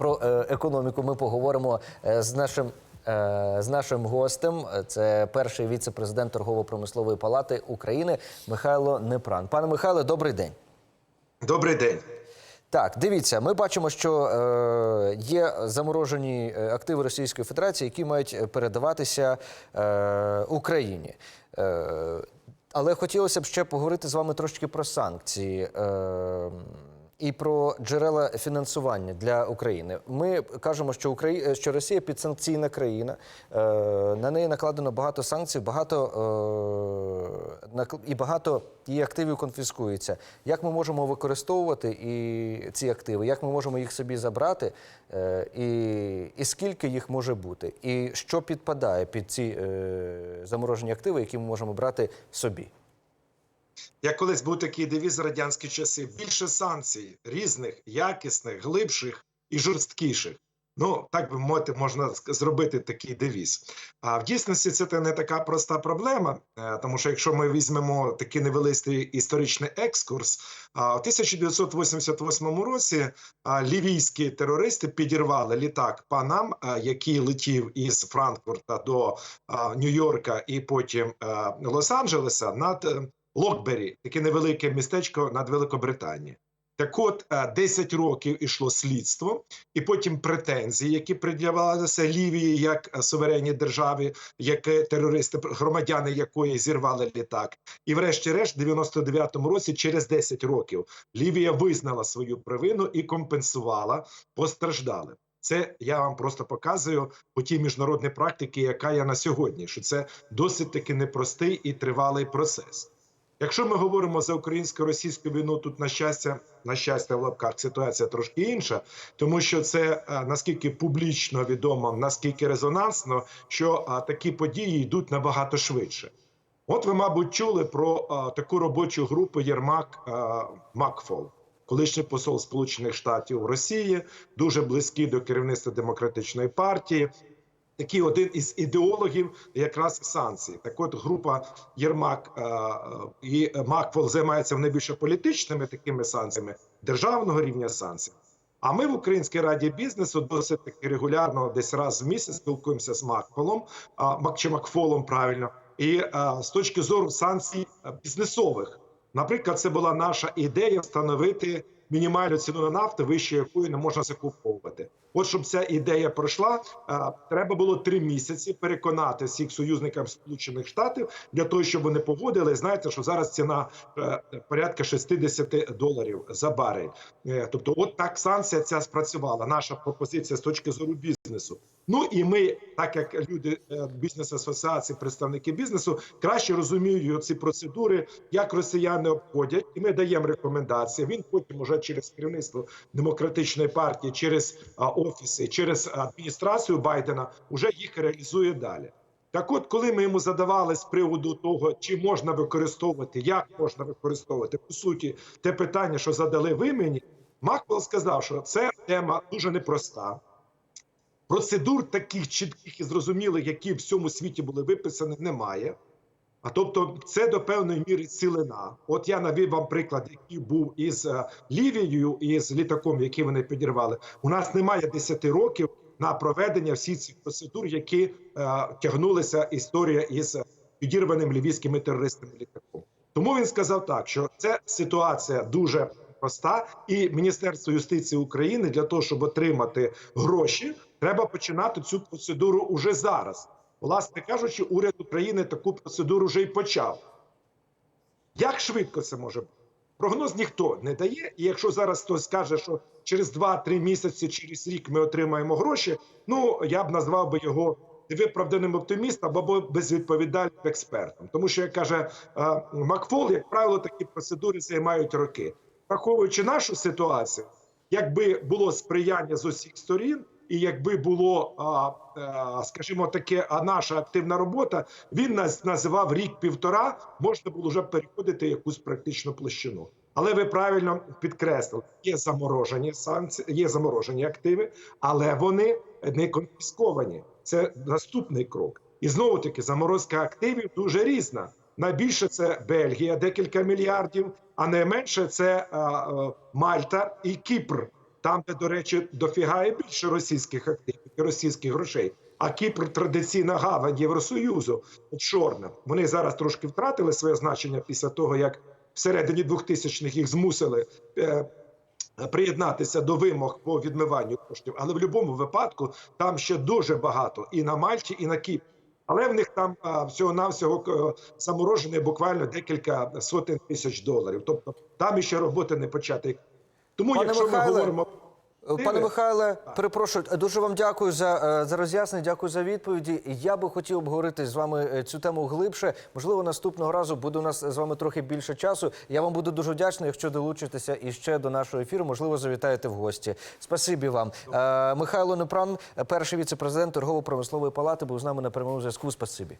Про е, економіку ми поговоримо е, з нашим. е, З нашим гостем це перший віце-президент торгово-промислової палати України Михайло Непран. Пане Михайло, добрий день. Добрий день. Так, дивіться, ми бачимо, що е, є заморожені активи Російської Федерації, які мають передаватися е, Україні. Е, але хотілося б ще поговорити з вами трошки про санкції. Е, і про джерела фінансування для України. Ми кажемо, що Украї... що Росія підсанкційна країна. Е, на неї накладено багато санкцій, багато е, і багато її активів конфіскується. Як ми можемо використовувати і ці активи? Як ми можемо їх собі забрати? Е, і, і скільки їх може бути? І що підпадає під ці е, заморожені активи, які ми можемо брати собі? Я колись був такий девіз радянські часи: більше санкцій різних, якісних, глибших і жорсткіших. Ну, так би мовити, можна зробити такий девіз. А в дійсності це не така проста проблема, е, тому що якщо ми візьмемо такий невеликий історичний екскурс, а, в 1988 році лівійські терористи підірвали літак Панам, який летів із Франкфурта до Нью-Йорка і потім Лос-Анджелеса над е, Локбері, таке невелике містечко над Великобританією. Так от е, 10 років ішло слідство, і потім претензії, які пред'являлися Лівії як е, суверенній державі, як е, терористи, громадяни якої зірвали літак. І, врешті-решт, в 99-му році, через 10 років, Лівія визнала свою провину і компенсувала постраждалим. Це я вам просто показую по тій міжнародній практиці, яка є на сьогодні, що це досить таки непростий і тривалий процес. Якщо ми говоримо за українсько-російську війну, тут на щастя, на щастя, в лапках ситуація трошки інша, тому що це е, наскільки публічно відомо, наскільки резонансно, що е, такі події йдуть набагато швидше. От ви, мабуть, чули про е, таку робочу групу Єрмак Макфол, колишній посол Сполучених Штатів Росії, дуже близький до керівництва демократичної партії такий один із ідеологів якраз санкцій. Так от група Єрмак е, і Макфол займається найбільше політичними такими санкціями державного рівня санкцій. А ми в Українській раді бізнесу досить таки регулярно, десь раз в місяць спілкуємося з Макфолом, Мак- чи Макфолом правильно, і е, з точки зору санкцій е, бізнесових. Наприклад, це була наша ідея встановити мінімальну ціну на нафту, вище якої не можна закуповувати. От щоб ця ідея пройшла, е, треба було три місяці переконати всіх союзників Сполучених Штатів для того, щоб вони погодили. Знаєте, що зараз ціна е, порядка 60 доларів за барель. Е, Тобто, от так санкція ця спрацювала. Наша пропозиція з точки зору бізнесу. Ну і ми, так як люди е, бізнес-асоціації, представники бізнесу, краще розуміють ці процедури, як росіяни обходять, і ми даємо рекомендації. Він потім уже через керівництво демократичної партії, через офіси, через адміністрацію Байдена, уже їх реалізує далі. Так, от, коли ми йому задавали з приводу того, чи можна використовувати, як можна використовувати по суті те питання, що задали ви мені, Маквел сказав, що це тема дуже непроста. Процедур таких чітких і зрозумілих, які в всьому світі були виписані, немає. А тобто, це до певної міри цілина. От я навів вам приклад, який був із е, Лівією і з літаком, який вони підірвали. У нас немає 10 років на проведення всіх цих процедур, які е, тягнулися історія із підірваним лівійськими терористами літаком. Тому він сказав так, що це ситуація дуже проста, і Міністерство юстиції України для того, щоб отримати гроші, треба починати цю процедуру уже зараз. Власне кажучи, уряд України таку процедуру вже й почав. Як швидко це може бути? Прогноз ніхто не дає. І якщо зараз хтось скаже, що через 2-3 місяці, через рік ми отримаємо гроші, ну я б назвав би його невиправданим оптимістом або безвідповідальним експертом. Тому що, як каже е, Макфол, як правило, такі процедури займають роки. Враховуючи нашу ситуацію, якби було сприяння з усіх сторін, і якби було, а, скажімо, таке, а наша активна робота, він нас називав рік-півтора, можна було вже переходити якусь практичну площину. Але ви правильно підкреслили, є заморожені санкції, є заморожені активи, але вони не конфісковані. Це наступний крок. І знову таки заморозка активів дуже різна. Найбільше це Бельгія, декілька мільярдів, а найменше це а, а, Мальта і Кіпр. там, де, до речі, дофіга і більше російських активів і російських грошей. А Кіпр традиційна гавань Євросоюзу офшорна. Вони зараз трошки втратили своє значення після того, як всередині 2000-х їх змусили е, приєднатися до вимог по відмиванню коштів. Але в будь-якому випадку там ще дуже багато і на Мальті, і на Кіпрі. Але в них там всього навсього заморожене буквально декілька сотень тисяч доларів. Тобто там іще роботи не почати. Тому, Пане якщо Михайле, ми говоримо Пане Михайле, перепрошую, дуже вам дякую за, е, за роз'яснення, дякую за відповіді. Я би хотів обговорити з вами е, цю тему глибше. Можливо, наступного разу буде у нас з вами трохи більше часу. Я вам буду дуже вдячний, якщо долучитеся іще до нашого ефіру. Можливо, завітаєте в гості. Спасибі вам. Е, Михайло Непран, перший віце-президент торгово-промислової палати, був з нами на прямому зв'язку. Спасибі.